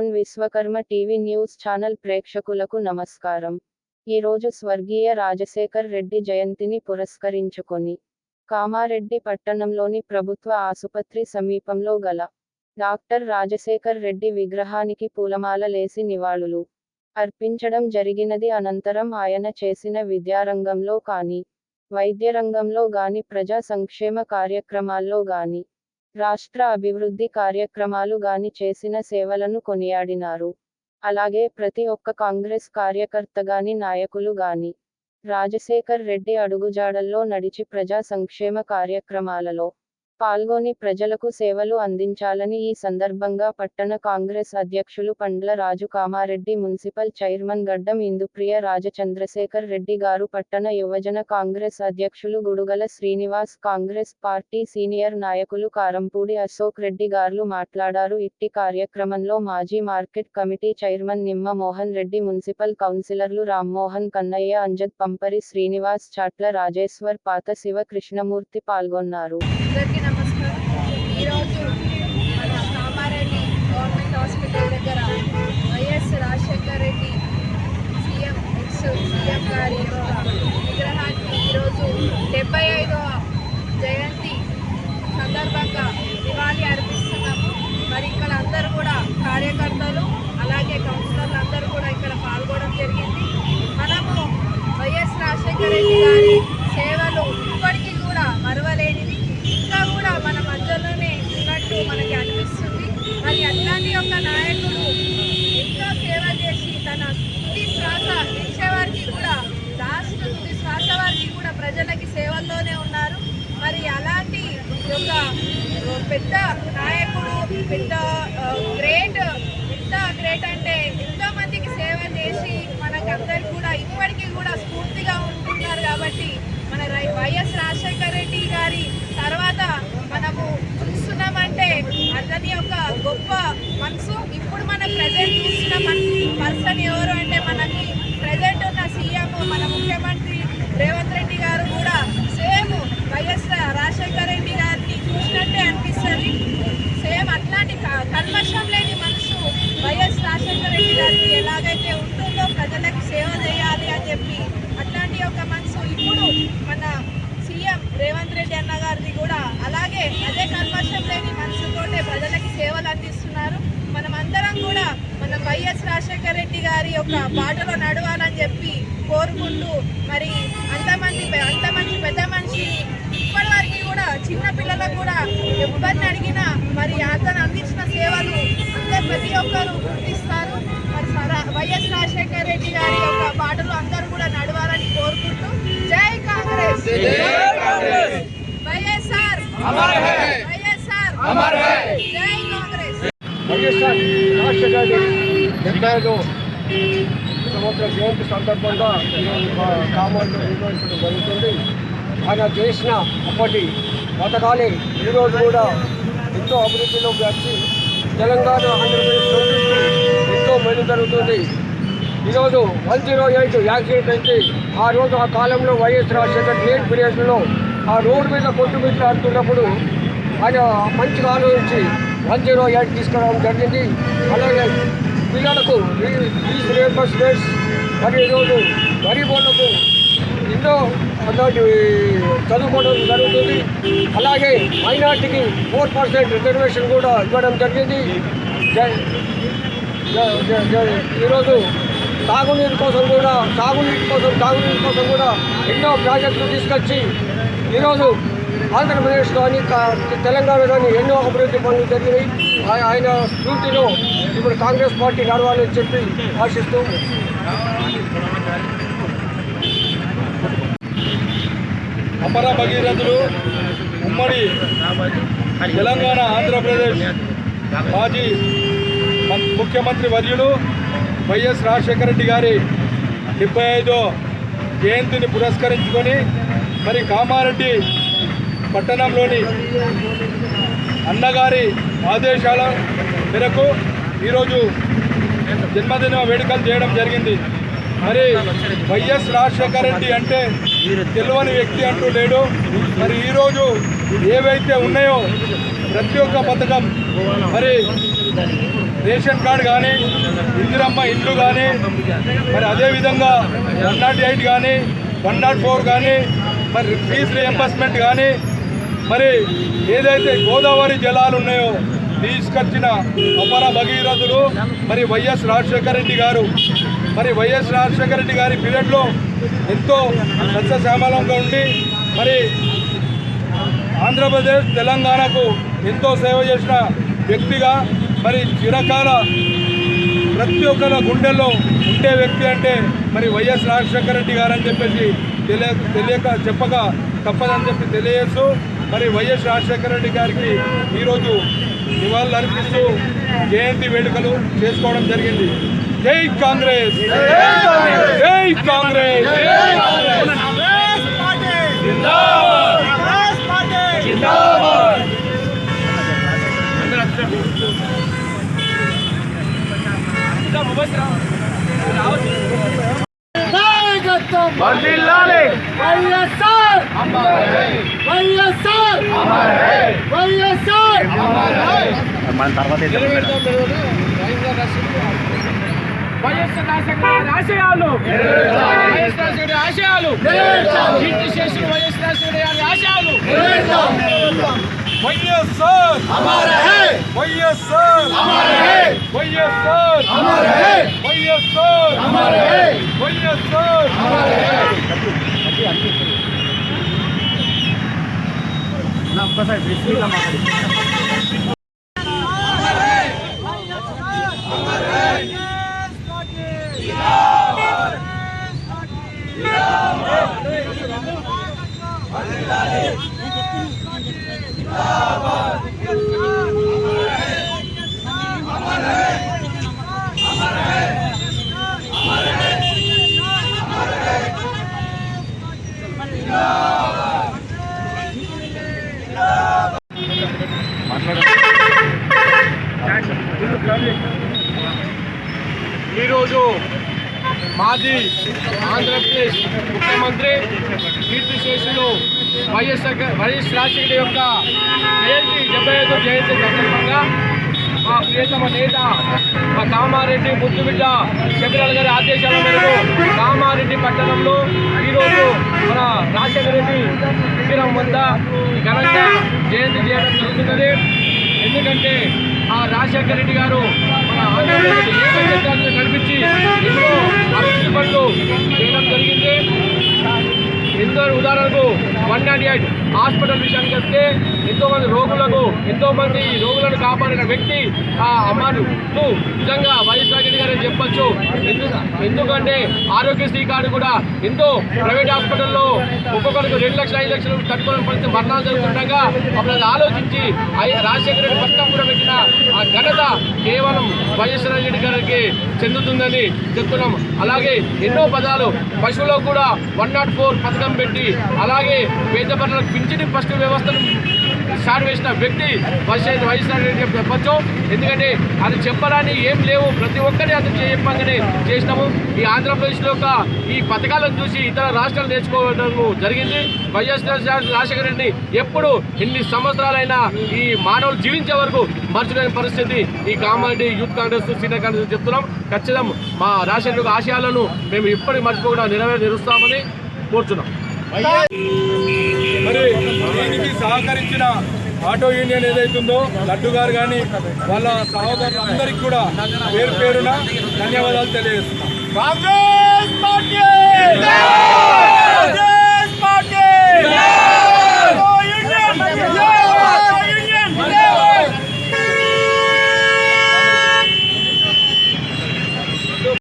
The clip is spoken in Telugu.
On Vishwakarma TV news channel ప్రేక్షకులకు నమస్కారం. ఈరోజు స్వర్గీయ రాజశేఖర్ రెడ్డి జయంతిని పురస్కరించుకొని కామారెడ్డి పట్టణంలోని ప్రభుత్వ ఆసుపత్రి సమీపంలో గల డాక్టర్ రాజశేఖర్ రెడ్డి విగ్రహానికి పూలమాల లేసి నివాళులు అర్పించడం జరిగినది అనంతరం ఆయన చేసిన విద్యారంగంలో కానీ వైద్య రంగంలో గాని ప్రజా సంక్షేమ కార్యక్రమాల్లో గాని రాష్ట్ర అభివృద్ధి కార్యక్రమాలు గాని చేసిన సేవలను కొనియాడినారు. అలాగే ప్రతి ఒక్క కాంగ్రెస్ కార్యకర్త గాని నాయకులు గాని రాజశేఖర్ రెడ్డి అడుగుజాడల్లో నడిచి ప్రజా సంక్షేమ కార్యక్రమాలలో పాల్గొని ప్రజలకు సేవలు అందించాలని ఈ సందర్భంగా పట్టణ కాంగ్రెస్ అధ్యక్షులు పండ్ల రాజు కామారెడ్డి మున్సిపల్ చైర్మన్ గడ్డం ఇందుప్రియ రాజచంద్రశేఖర్ రెడ్డి గారు పట్టణ యువజన కాంగ్రెస్ అధ్యక్షులు గుడుగల శ్రీనివాస్ కాంగ్రెస్ పార్టీ సీనియర్ నాయకులు కారంపూడి అశోక్ రెడ్డి గారు మాట్లాడారు. ఇట్టి కార్యక్రమంలో మాజీ మార్కెట్ కమిటీ చైర్మన్ నిమ్మ మోహన్ రెడ్డి మున్సిపల్ కౌన్సిలర్లు రామ్మోహన్ కన్నయ్య అంజద్ పంపరి శ్రీనివాస్ చాట్ల రాజేశ్వర్ పాత శివ కృష్ణమూర్తి పాల్గొన్నారు. ఈరోజు మన కామారెడ్డి గవర్నమెంట్ హాస్పిటల్ దగ్గర YS Rajasekhara Reddy CM ex CM గారి యొక్క విగ్రహానికి ఈరోజు డెబ్బై ఐదవ జయంతి సందర్భంగా నివాళి అర్పిస్తున్నాము. మరి ఇక్కడ అందరూ కూడా కార్యకర్తలు అలాగే కౌన్సిలర్లు అందరూ కూడా ఇక్కడ పాల్గొనడం జరిగింది. మనము వైఎస్ రాజశేఖర రెడ్డి గారి సేవలు ఇప్పటికీ కూడా మరవలేనివి ఇంకా కూడా మన మధ్యలోనే ఉన్నట్టు మనకి అనిపిస్తుంది మరి అట్లాంటి ఒక నాయకుడు ఎంతో సేవ చేసి తన తుది శ్వాస ఇచ్చేవారికి కూడా లాస్ట్ తుది శ్వాస వారికి కూడా ప్రజలకి సేవల్లోనే ఉన్నారు మరి అలాంటి ఒక పెద్ద నాయకుడు పెద్ద గ్రేట్ ఎంత గ్రేట్ అంటే ఎంతో మందికి సేవ చేసి మనకందరికి కూడా ఇప్పటికీ కూడా స్ఫూర్తిగా ఉంటున్నారు కాబట్టి మన వైఎస్ రాజశేఖర రెడ్డి గారి తర్వాత మనము చూస్తున్నామంటే అతని యొక్క గొప్ప మనసు ఇప్పుడు మన ప్రజెంట్ చూస్తున్న. పర్సన్ ఎవరు అంటే మనకి ప్రజెంట్ ఉన్న సీఎం మనము ముఖ్యమంత్రి రేవంత్ రెడ్డి గారు కూడా సేమ్ వైఎస్ రాజశేఖర రెడ్డి గారిని చూసినట్టే అనిపిస్తుంది సేమ్ అట్లాంటి క- కల్మషం లేని మనసు వైఎస్ రాజశేఖర రెడ్డి గారికి ఎలాగైతే ఉంటుందో ప్రజలకు సేవ చేయాలి అని చెప్పి అట్లాంటి ఒక మనసు ఇప్పుడు మన సీఎం రేవంత్ రెడ్డి అన్న గారిది కూడా. అలాగే అదే కల్మషం లేని మనసుతోటే ప్రజలకి సేవలు అందిస్తున్నారు. మనం అందరం కూడా మన వైఎస్ రాజశేఖర రెడ్డి గారి యొక్క బాటలో నడవాలని చెప్పి కోరుకుంటూ మరి అంతమంది అంతమంది పెద్ద మనిషి చిన్న పిల్లలకు కూడా ఎవరిని అడిగినా మరి అతను అందించిన సేవలు అందరు ప్రతి ఒక్కరు గుర్తిస్తారు. మరి సరా- వైఎస్ రాజశేఖర రెడ్డి గారి యొక్క బాటలో అందరూ కూడా నడవాలని కోరుకుంటూ జై కాంగ్రెస్. వైఎస్ఆర్. వైఎస్ఆర్. జై కాంగ్రెస్. వైఎస్ఆర్ రాజశేఖర రెడ్డి సంవత్సర జయంతి సందర్భంగా ఈరోజు నిర్వహించడం జరుగుతుంది. ఆయన చేసిన అప్పటి పథకాలే ఈరోజు కూడా ఎంతో అభివృద్ధిలోకి వచ్చి తెలంగాణ ఆంధ్రప్రదేశ్ ఎంతో మేలు జరుగుతుంది. ఈరోజు వన్ జీరో ఎయిట్ యాక్సిడెంట్ అయితే ఆ రోజు ఆ కాలంలో వైఎస్ రాజశేఖర్ లేట్ పీరియడ్లో ఆ రోడ్డు మీద కొట్టుమిట్లు ఆడుతున్నప్పుడు ఆయన మంచిగా ఆలోచించి వన్ జీరో ఎయిట్ తీసుకురావడం జరిగింది. అలాగే పిల్లలకు ఫీజు రియంబర్స్మెంట్స్ మరి ఈరోజు గరీబ్ వాళ్ళకు ఎన్నో అలాంటి చదువుకోవడం జరుగుతుంది. అలాగే మైనార్టీకి ఫోర్ పర్సెంట్ రిజర్వేషన్ కూడా ఇవ్వడం జరిగింది. జ- ఈరోజు తాగునీరు కోసం కూడా తాగునీటి కోసం తాగునీరు కోసం కూడా ఎన్నో ప్రాజెక్టులు తీసుకొచ్చి ఈరోజు ఆంధ్రప్రదేశ్ కానీ తెలంగాణ కానీ ఎన్నో అభివృద్ధి పనులు జరిగినాయి. ఆయన స్ఫూర్తిలో ఇప్పుడు కాంగ్రెస్ పార్టీ నడవాలని చెప్పి ఆశిస్తూ అపర భగీరథులు ఉమ్మడి తెలంగాణ ఆంధ్రప్రదేశ్ మాజీ ముఖ్యమంత్రి వర్యులు వైఎస్ రాజశేఖర రెడ్డి గారి డెబ్బై ఐదో జయంతిని పురస్కరించుకొని మరి కామారెడ్డి పట్టణంలోని అన్నగారి ఆదేశాల మేరకు ఈరోజు జన్మదిన వేడుకలు చేయడం జరిగింది. మరి వైఎస్ రాజశేఖర రెడ్డి అంటే తెలియని వ్యక్తి అంటూ లేడు. మరి ఈరోజు ఏవైతే ఉన్నాయో ప్రతి ఒక్క పథకం మరి రేషన్ కార్డు కానీ ఇందిరమ్మ ఇల్లు కానీ మరి అదేవిధంగా వన్ నాట్ ఎయిట్ కానీ వన్ నాట్ ఫోర్ కానీ మరి ఫీజు రియంబర్స్మెంట్ కానీ మరి ఏదైతే గోదావరి జలాలు ఉన్నాయో తీసుకొచ్చిన అపర భగీరథులు మరి వైఎస్ రాజశేఖర రెడ్డి గారు మరి వైఎస్ రాజశేఖర రెడ్డి గారి పీరియడ్లో ఎంతో సస్యశ్యామలంగా ఉండి మరి ఆంధ్రప్రదేశ్ తెలంగాణకు ఎంతో సేవ చేసిన వ్యక్తిగా మరి చిరకాల ప్రతి ఒక్కరి గుండెల్లో ఉండే వ్యక్తి అంటే మరి వైఎస్ రాజశేఖర రెడ్డి గారు అని చెప్పేసి తెలియ తెలియక చెప్పక తప్పదని చెప్పి తెలియజేస్తూ మరి వైఎస్ రాజశేఖర రెడ్డి గారికి ఈరోజు నివాళులు అర్పిస్తూ జయంతి వేడుకలు చేసుకోవడం జరిగింది. జై కాంగ్రెస్ జై కాంగ్రెస్ నాయకత్వం వైఎస్ఆర్ వైఎస్ఆర్ వైఎస్ఆర్ వైఎస్ఆర్ రాజశేఖర గారి ఆశయాలు. వైఎస్ రాజశేఖర గారి ఆశయాలు. కీర్తి చేసిన వైఎస్ రాజశేఖర గారి ఆశయాలు. వైఎస్ఆర్. వైఎస్ఆర్. వైఎస్ఆర్. వైఎస్ఆర్. వైఎస్ఆర్. ఈరోజు మాజీ ఆంధ్రప్రదేశ్ ముఖ్యమంత్రి కీర్తిశేషులు వైఎస్ వైఎస్ రాజశేఖర యొక్క జయంతి డెబ్బై ఐదో జయంతి సందర్భంగా మా ప్రియతమ నేత మా కామారెడ్డి ముద్దుబిడ్డ శబరిలాల్ గారి ఆదేశాల మేరకు కామారెడ్డి పట్టణంలో ఈరోజు మన రాజశేఖర రెడ్డి విగ్రహం వద్ద ఘనంగా జయంతి చేయడం జరుగుతున్నది. ఎందుకంటే ఆ రాజశేఖర రెడ్డి గారు మన ఆంధ్రప్రదేశ్ నడిపించి ఎన్నో అభివృద్ధి పనులు చేయడం జరిగింది ఎంతో ఉదాహరణకు వన్ హాస్పిటల్ విషయానికి వస్తే ఎంతో మంది రోగులకు ఎంతో మంది రోగులను కాపాడిన వ్యక్తి ఆ అమ్మాను. నిజంగా వైఎస్ఆర్ రాజరెడ్డి గారు చెప్పచ్చు. చెప్పొచ్చు ఎందుకంటే ఆరోగ్యశ్రీ కార్డు కూడా ఎంతో ప్రైవేట్ హాస్పిటల్లో రెండు లక్షలు ఐదు లక్షలు కట్టుకోవడం పడితే మరణాలు జరుగుతుండగా అప్పుడు అది ఆలోచించి రాజశేఖర రెడ్డి పథకం కూడా పెట్టిన ఆ ఘనత కేవలం వైఎస్ రెడ్డి గారికి చెందుతుందని చెప్తున్నాం. అలాగే ఎన్నో పదాలు పశువులకు కూడా వన్ నాట్ ఫోర్ పథకం పెట్టి అలాగే పేద పనులకు పింఛని ఫస్ట్ వ్యవస్థను స్టార్ట్ వేసిన వ్యక్తి వైఎస్ వైఎస్ రెడ్డి గారు చెప్పచ్చు. ఎందుకంటే అది చెప్పడానికి ఏం లేవు. ప్రతి ఒక్కరి అతను చెప్పగానే చేసినాము. ఈ ఆంధ్రప్రదేశ్లో యొక్క ఈ పథకాలను చూసి ఇతర రాష్ట్రాలు నేర్చుకోవడం జరిగింది. వైఎస్ రాజశేఖర రెడ్డి ఎప్పుడు ఎన్ని సంవత్సరాలైనా ఈ మానవులు జీవించే వరకు మర్చిపోయిన పరిస్థితి. ఈ కామారెడ్డి యూత్ కాంగ్రెస్ సీనియర్ కాంగ్రెస్ చెప్తున్నాం. ఖచ్చితం మా రాజశేఖర ఆశయాలను మేము ఇప్పటికీ మర్చిపోకుండా నెరవేరుస్తామని కోరుతున్నాం మరి దీనికి సహకరించిన ఆటో యూనియన్ ఏదైతుందో లడ్డు గారు కానీ వాళ్ళ సహోదరులందరికీ కూడా పేరు పేరున ధన్యవాదాలు తెలియజేస్తున్నాం. కాంగ్రెస్ పార్టీ!